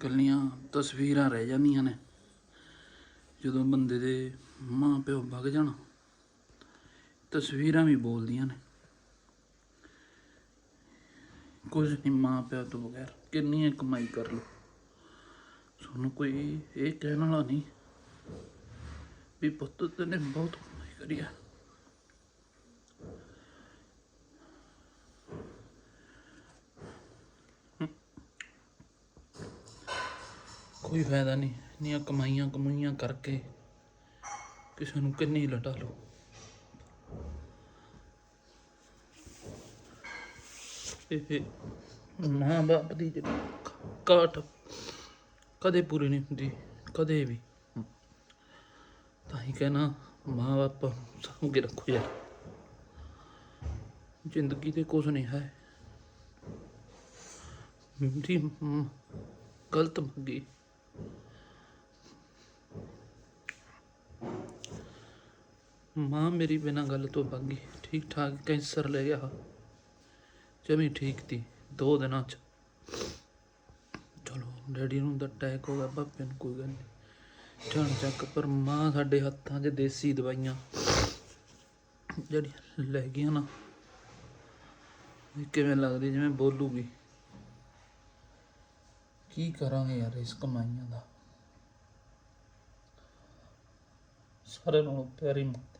ਕੱਲੀਆਂ ਤਸਵੀਰਾਂ ਰਹਿ ਜਾਂਦੀਆਂ ਨੇ। ਜਦੋਂ ਬੰਦੇ ਦੇ ਮਾਂ ਪਿਓ ਵਗ ਜਾਣ, ਤਸਵੀਰਾਂ ਵੀ ਬੋਲਦੀਆਂ ਨੇ। ਕੁਝ ਨਹੀਂ ਮਾਂ ਪਿਓ ਤੋਂ ਬਗੈਰ ਕਿੰਨੀ ਕਮਾਈ ਕਰ ਲੋ ਸਾਨੂੰ ਕੋਈ ਇਹ ਕਹਿਣ ਵਾਲਾ ਨਹੀਂ ਵੀ ਪੁੱਤ ਤੈਨੇ ਬਹੁਤ ਕਮਾਈ ਕਰੀ ਆ। ਕੋਈ ਫਾਇਦਾ ਨਹੀਂ, ਇੰਨੀਆਂ ਕਮਾਈਆਂ ਕਮਾਈਆਂ ਕਰਕੇ ਕਿਸੇ ਨੂੰ ਕਿੰਨੀ ਲਟਾ ਲਓ। ਇਹ ਮਾਂ ਬਾਪ ਦੀ ਜਿਹੜੀ ਕਾਟ ਕਦੇ ਪੂਰੀ ਨਹੀਂ ਹੁੰਦੀ, ਕਦੇ ਵੀ। ਤਾਂ ਹੀ ਕਹਿਣਾ ਮਾਂ ਬਾਪ ਸਾਂਭ ਕੇ ਰੱਖੋ ਯਾਰ। ਜ਼ਿੰਦਗੀ ਤੇ ਕੁਝ ਨਹੀਂ ਹੈ। ਮੇਰੀ ਗਲਤ ਮੰਗੀ। ਮਾਂ ਮੇਰੀ ਬਿਨਾਂ ਗੱਲ ਤੋਂ ਭੱਗੀ ਠੀਕ ਠਾਕ ਕੈਂਸਰ ਲੈ ਗਿਆ। ਜਮੀ ਠੀਕ ਤੀ। ਦੋ ਦਿਨਾਂ ਚ। ਚਲੋ, ਡੈਡੀ ਨੂੰ ਤਾਂ ਅਟੈਕ ਹੋ ਗਿਆ ਪਾਪੇ ਨੂੰ ਕੋਈ ਗੱਲ ਨਹੀਂ ਜਾਣ ਚੱਕ, ਪਰ ਮਾਂ ਸਾਡੇ ਹੱਥਾਂ 'ਚ ਦੇਸੀ ਦਵਾਈਆਂ। ਜਿਹੜੀਆਂ ਲੈ ਗਈਆਂ ਨਾ ਕਿਵੇਂ ਲੱਗਦੀ ਜਿਵੇਂ ਬੋਲੂਗੀ? ਕੀ ਕਰਾਂਗੇ ਯਾਰ ਇਸ ਕਮਾਈਆਂ ਦਾ? ਸਾਰੇ ਨਾਲੋਂ ਪਿਆਰੀ ਮਾਂ